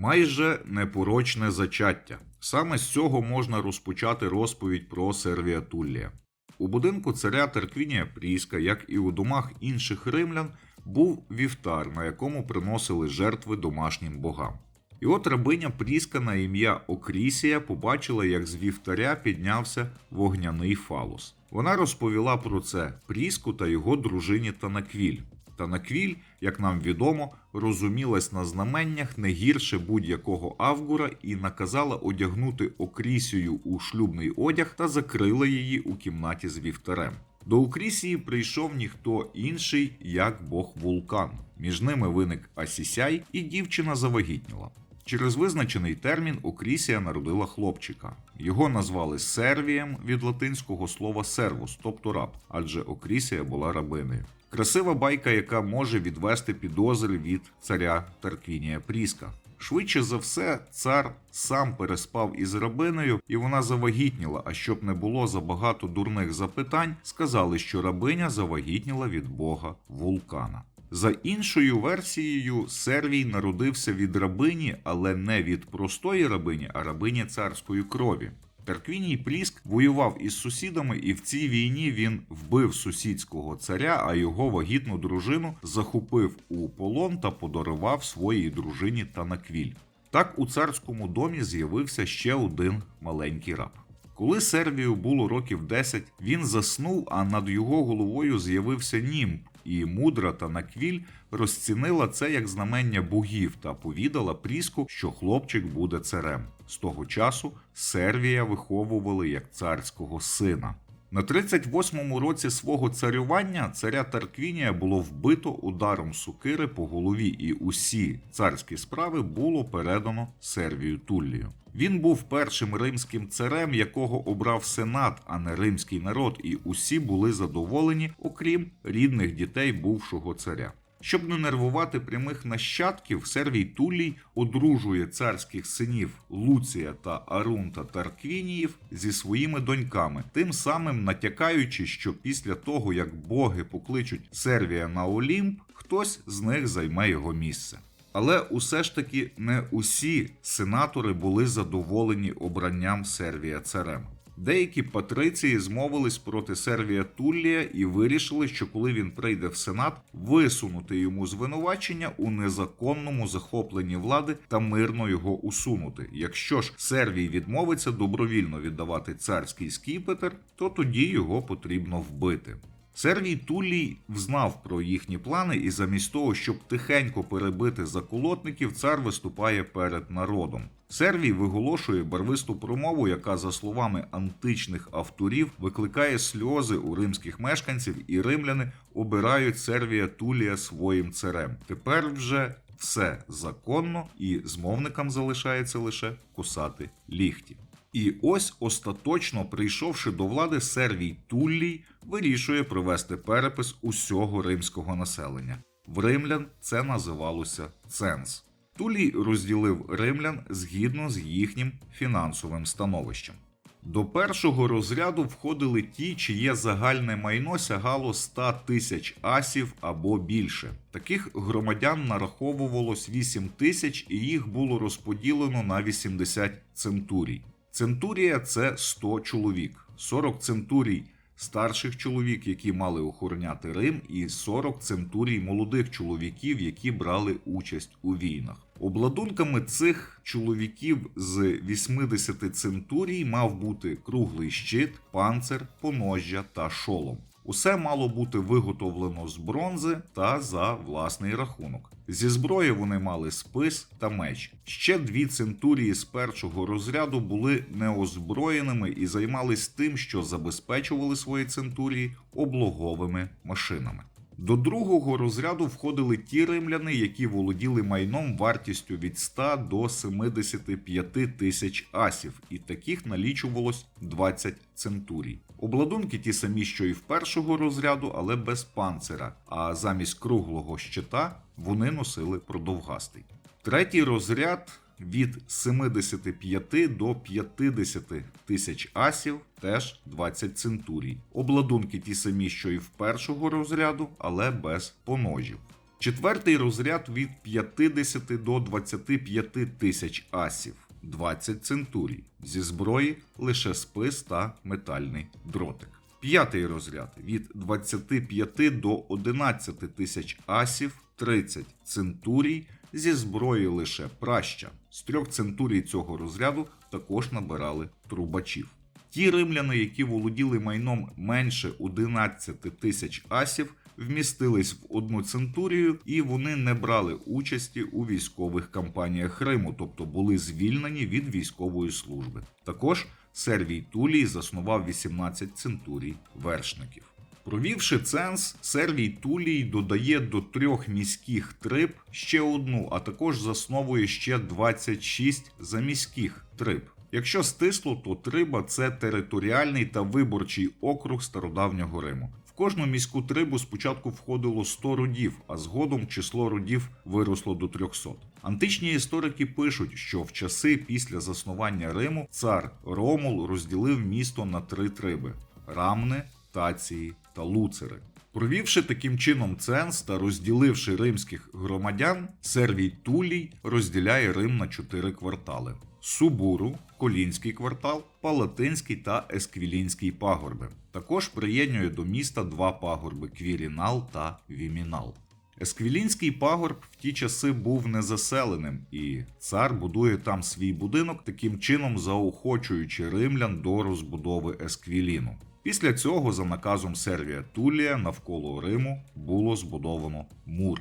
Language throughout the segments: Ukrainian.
Майже непорочне зачаття. Саме з цього можна розпочати розповідь про Сервія Туллія. У будинку царя Терквінія Пріска, як і у домах інших римлян, був вівтар, на якому приносили жертви домашнім богам. І от рабиня Пріска на ім'я Окрісія побачила, як з вівтаря піднявся вогняний фалус. Вона розповіла про це Пріску та його дружині Танаквіль. Танаквіль, як нам відомо, розумілась на знаменнях не гірше будь-якого авгура і наказала одягнути Окрісію у шлюбний одяг та закрила її у кімнаті з вівтарем. До Укрісії прийшов ніхто інший, як бог вулкан. Між ними виник Асісяй, і дівчина завагітніла. Через визначений термін Окрісія народила хлопчика. Його назвали Сервієм від латинського слова сервус, тобто раб, адже Окрісія була рабинею. Красива байка, яка може відвести підозри від царя Тарквінія Пріска. Швидше за все, цар сам переспав із рабинею, і вона завагітніла. А щоб не було забагато дурних запитань, сказали, що рабиня завагітніла від бога вулкана. За іншою версією, Сервій народився від рабині, але не від простої рабині, а рабині царської крові. Тарквіній Пліск воював із сусідами, і в цій війні він вбив сусідського царя, а його вагітну дружину захопив у полон та подарував своїй дружині Танаквіль. Так у царському домі з'явився ще один маленький раб. Коли Сервію було років 10, він заснув, а над його головою з'явився німб, і мудра та наквіль розцінила це як знамення богів та повідала Пріску, що хлопчик буде царем. З того часу Сервія виховували як царського сина. На 38-му році свого царювання царя Тарквінія було вбито ударом сукири по голові, і усі царські справи було передано Сервію Туллію. Він був першим римським царем, якого обрав сенат, а не римський народ, і усі були задоволені, окрім рідних дітей бувшого царя. Щоб не нервувати прямих нащадків, Сервій Тулій одружує царських синів Луція та Арунта Тарквініїв зі своїми доньками, тим самим натякаючи, що після того, як боги покличуть Сервія на Олімп, хтось з них займе його місце. Але усе ж таки не усі сенатори були задоволені обранням Сервія царем. Деякі патриції змовились проти Сервія Туллія і вирішили, що коли він прийде в сенат, висунути йому звинувачення у незаконному захопленні влади та мирно його усунути. Якщо ж Сервій відмовиться добровільно віддавати царський скіпетр, то тоді його потрібно вбити. Сервій Тулій взнав про їхні плани, і замість того, щоб тихенько перебити заколотників, цар виступає перед народом. Сервій виголошує барвисту промову, яка, за словами античних авторів, викликає сльози у римських мешканців, і римляни обирають Сервія Тулія своїм царем. Тепер вже все законно, і змовникам залишається лише кусати ліхті. І ось остаточно прийшовши до влади, Сервій Туллій вирішує провести перепис усього римського населення. В римлян це називалося ценз. Тулій розділив римлян згідно з їхнім фінансовим становищем. До першого розряду входили ті, чиє загальне майно сягало 100 тисяч асів або більше. Таких громадян нараховувалось 8 тисяч, і їх було розподілено на 80 центурій. Центурія це 100 чоловік, 40 центурій старших чоловік, які мали охороняти Рим, і 40 центурій молодих чоловіків, які брали участь у війнах. Обладунками цих чоловіків з 80 центурій мав бути круглий щит, панцир, поножжя та шолом. Усе мало бути виготовлено з бронзи та за власний рахунок. Зі зброї вони мали спис та меч. Ще дві центурії з першого розряду були неозброєними і займались тим, що забезпечували свої центурії облоговими машинами. До другого розряду входили ті римляни, які володіли майном вартістю від 100 до 75 тисяч асів, і таких налічувалось 20 центурій. Обладунки ті самі, що і в першого розряду, але без панцира, а замість круглого щита вони носили продовгастий. Третій розряд від 75 до 50 тисяч асів, теж 20 центурій. Обладунки ті самі, що і в першого розряду, але без поножів. Четвертий розряд від 50 до 25 тисяч асів, 20 центурій. Зі зброї лише спис та метальний дротик. П'ятий розряд від 25 до 11 тисяч асів, 30 центурій. Зі зброї лише праща. З трьох центурій цього розряду також набирали трубачів. Ті римляни, які володіли майном менше 11 тисяч асів, вмістились в одну центурію, і вони не брали участі у військових кампаніях Риму, тобто були звільнені від військової служби. Також Сервій Тулій заснував 18 центурій вершників. Провівши ценз, Сервій Тулій додає до трьох міських триб ще одну, а також засновує ще 26 заміських триб. Якщо стисло, то триба це територіальний та виборчий округ стародавнього Риму. В кожну міську трибу спочатку входило 100 родів, а згодом число родів виросло до 300. Античні історики пишуть, що в часи після заснування Риму цар Ромул розділив місто на три триби: Рамни, Тації та Луцери. Провівши таким чином ценз та розділивши римських громадян, Сервій Тулій розділяє Рим на чотири квартали: Субуру, Колінський квартал, Палатинський та Есквілінський пагорби. Також приєднує до міста два пагорби Квірінал та Вімінал. Есквілінський пагорб в ті часи був незаселеним, і цар будує там свій будинок, таким чином заохочуючи римлян до розбудови Есквіліну. Після цього, за наказом Сервія Тулія, навколо Риму було збудовано мур.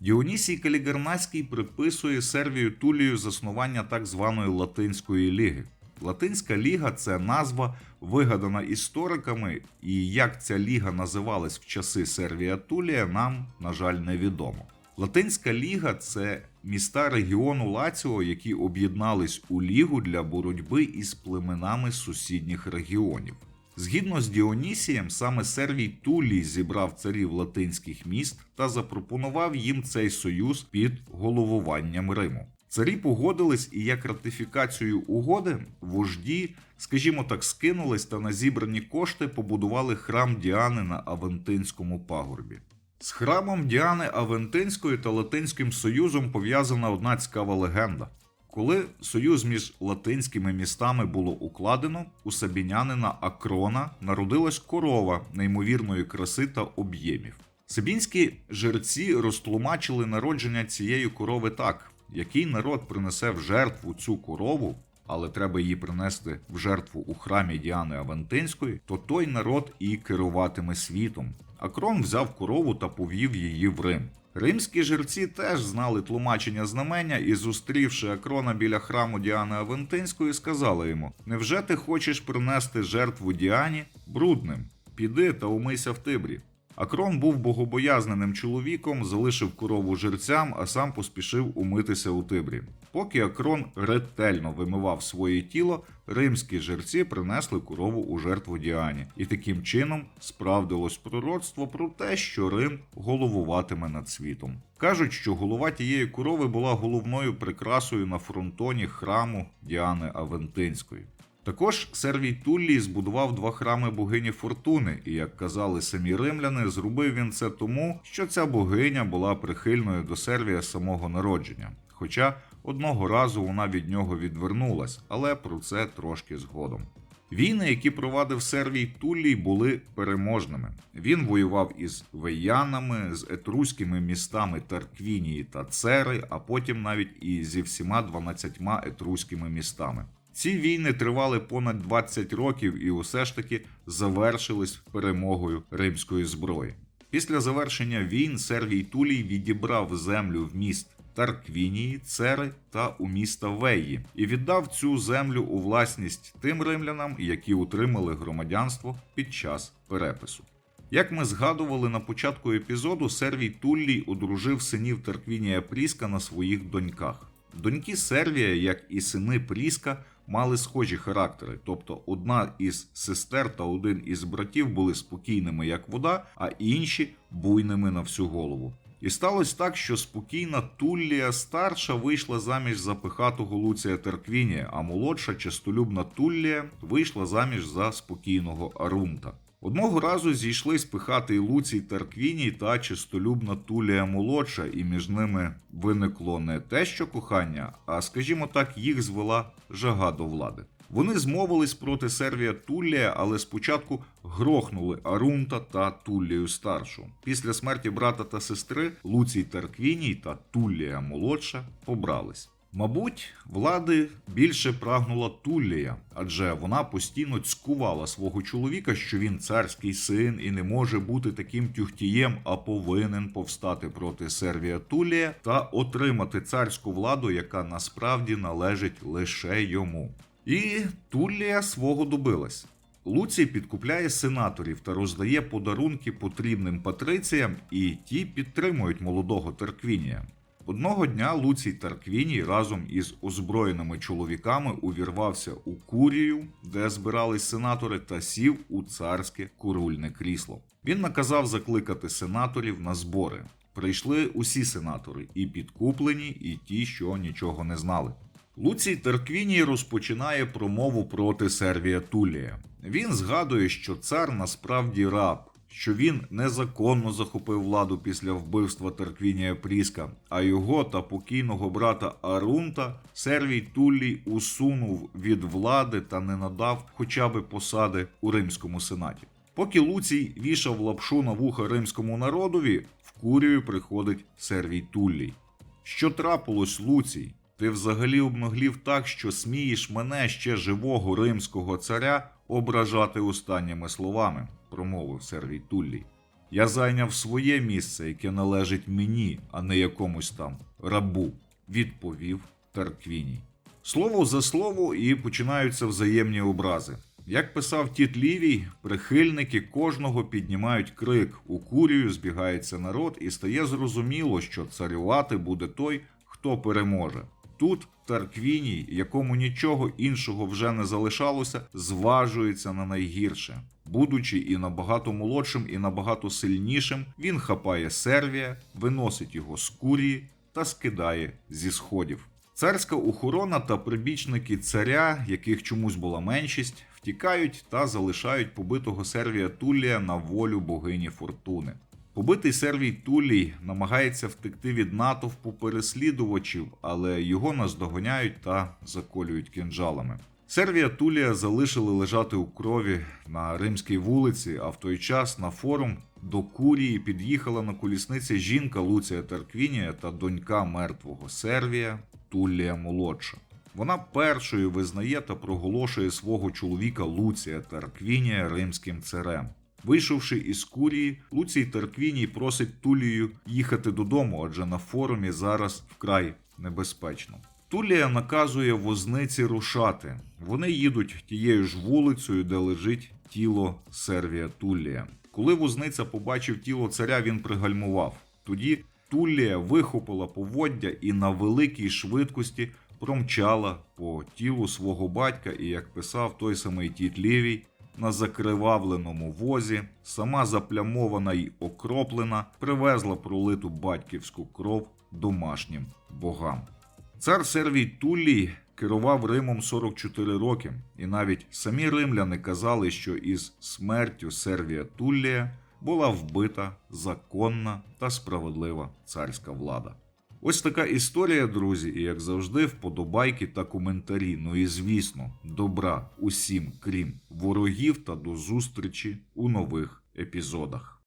Діонісій Калігернацький приписує Сервію Тулію заснування так званої Латинської ліги. Латинська ліга це назва, вигадана істориками, і як ця ліга називалась в часи Сервія Тулія, нам, на жаль, невідомо. Латинська ліга це міста регіону Лаціо, які об'єднались у лігу для боротьби із племенами сусідніх регіонів. Згідно з Діонісієм, саме Сервій Тулій зібрав царів латинських міст та запропонував їм цей союз під головуванням Риму. Царі погодились, і як ратифікацію угоди вожді, скажімо так, скинулись та на зібрані кошти побудували храм Діани на Авентинському пагорбі. З храмом Діани Авентинської та Латинським Союзом пов'язана одна цікава легенда. Коли союз між латинськими містами було укладено, у сабінянина Акрона народилась корова неймовірної краси та об'ємів. Сабінські жерці розтлумачили народження цієї корови так: який народ принесе в жертву цю корову, але треба її принести в жертву у храмі Діани Авентинської, то той народ і керуватиме світом. Акрон взяв корову та повів її в Рим. Римські жерці теж знали тлумачення знамення і, зустрівши Акрона біля храму Діани Авентинської, сказали йому: Невже ти хочеш принести жертву Діані брудним? Піди та умийся в Тибрі. Акрон був богобоязненим чоловіком, залишив корову жерцям, а сам поспішив умитися у Тибрі. Поки Акрон ретельно вимивав своє тіло, римські жерці принесли корову у жертву Діані, і таким чином справдилось пророцтво про те, що Рим головуватиме над світом. Кажуть, що голова тієї корови була головною прикрасою на фронтоні храму Діани Авентинської. Також Сервій Туллій збудував два храми богині Фортуни, і, як казали самі римляни, зробив він це тому, що ця богиня була прихильною до Сервія самого народження. Хоча одного разу вона від нього відвернулась, але про це трошки згодом. Війни, які провадив Сервій Туллій, були переможними. Він воював із веянами, з етруськими містами Тарквінії та Цери, а потім навіть і зі всіма 12 етруськими містами. Ці війни тривали понад 20 років і усе ж таки завершились перемогою римської зброї. Після завершення війн Сервій Тулій відібрав землю в міст Тарквінії, Цери та у міста Веї і віддав цю землю у власність тим римлянам, які утримали громадянство під час перепису. Як ми згадували на початку епізоду, Сервій Туллій одружив синів Тарквінія Пріска на своїх доньках. Доньки Сервія, як і сини Пріска, мали схожі характери, тобто одна із сестер та один із братів були спокійними, як вода, а інші буйними на всю голову. І сталося так, що спокійна Туллія старша вийшла заміж за пихатого Луція Терквінія, а молодша чистолюбна Туллія вийшла заміж за спокійного Арунта. Одного разу зійшлись пихатий Луцій Тарквіній та чистолюбна Тулія молодша, і між ними виникло не те, що кохання, а скажімо так, їх звела жага до влади. Вони змовились проти Сервія Туллія, але спочатку грохнули Арунта та Туллію старшу. Після смерті брата та сестри Луцій Тарквіній та Туллія молодша побрались. Мабуть, влади більше прагнула Туллія, адже вона постійно цькувала свого чоловіка, що він царський син і не може бути таким тюхтієм, а повинен повстати проти Сервія Туллія та отримати царську владу, яка насправді належить лише йому. І Туллія свого добилась. Луцій підкупляє сенаторів та роздає подарунки потрібним патриціям, і ті підтримують молодого Тарквінія. Одного дня Луцій Тарквіній разом із озброєними чоловіками увірвався у курію, де збирались сенатори, та сів у царське курульне крісло. Він наказав закликати сенаторів на збори. Прийшли усі сенатори, і підкуплені, і ті, що нічого не знали. Луцій Тарквіній розпочинає промову проти Сервія Тулія. Він згадує, що цар насправді раб, що він незаконно захопив владу після вбивства Тарквінія Пріска, а його та покійного брата Арунта Сервій Туллій усунув від влади та не надав хоча би посади у римському сенаті. Поки Луцій вішав лапшу на вуха римському народові, в курію приходить Сервій Туллій. Що трапилось, Луцій? Ти взагалі обнаглів так, що смієш мене ще живого римського царя ображати останніми словами, промовив Сервій Туллій. Я зайняв своє місце, яке належить мені, а не якомусь там рабу, відповів Тарквіній. Слово за слово і починаються взаємні образи. Як писав Тіт Лівій, прихильники кожного піднімають крик, у курію збігається народ, і стає зрозуміло, що царювати буде той, хто переможе. Тут Тарквіній, якому нічого іншого вже не залишалося, зважується на найгірше. Будучи і набагато молодшим, і набагато сильнішим, він хапає Сервія, виносить його з курії та скидає зі сходів. Царська охорона та прибічники царя, яких чомусь була меншість, втікають та залишають побитого Сервія Тулія на волю богині Фортуни. Побитий Сервій Тулій намагається втекти від натовпу переслідувачів, але його наздоганяють та заколюють кинджалами. Сервія Тулія залишили лежати у крові на римській вулиці, а в той час на форум до Курії під'їхала на колісниці жінка Луція Тарквінія та донька мертвого Сервія Тулія молодша. Вона першою визнає та проголошує свого чоловіка Луція Тарквінія римським царем. Вийшовши із курії, Луцій Тарквіній просить Тулію їхати додому, адже на форумі зараз вкрай небезпечно. Тулія наказує возниці рушати. Вони їдуть тією ж вулицею, де лежить тіло Сервія Тулія. Коли возниця побачив тіло царя, він пригальмував. Тоді Тулія вихопила поводдя і на великій швидкості промчала по тілу свого батька, і, як писав той самий Тіт Лєвій, на закривавленому возі, сама заплямована й окроплена, привезла пролиту батьківську кров домашнім богам. Цар Сервій Туллій керував Римом 44 роки, і навіть самі римляни казали, що із смертю Сервія Туллія була вбита законна та справедлива царська влада. Ось така історія, друзі, і як завжди, вподобайки та коментарі. Ну і звісно, добра усім, крім ворогів, та до зустрічі у нових епізодах.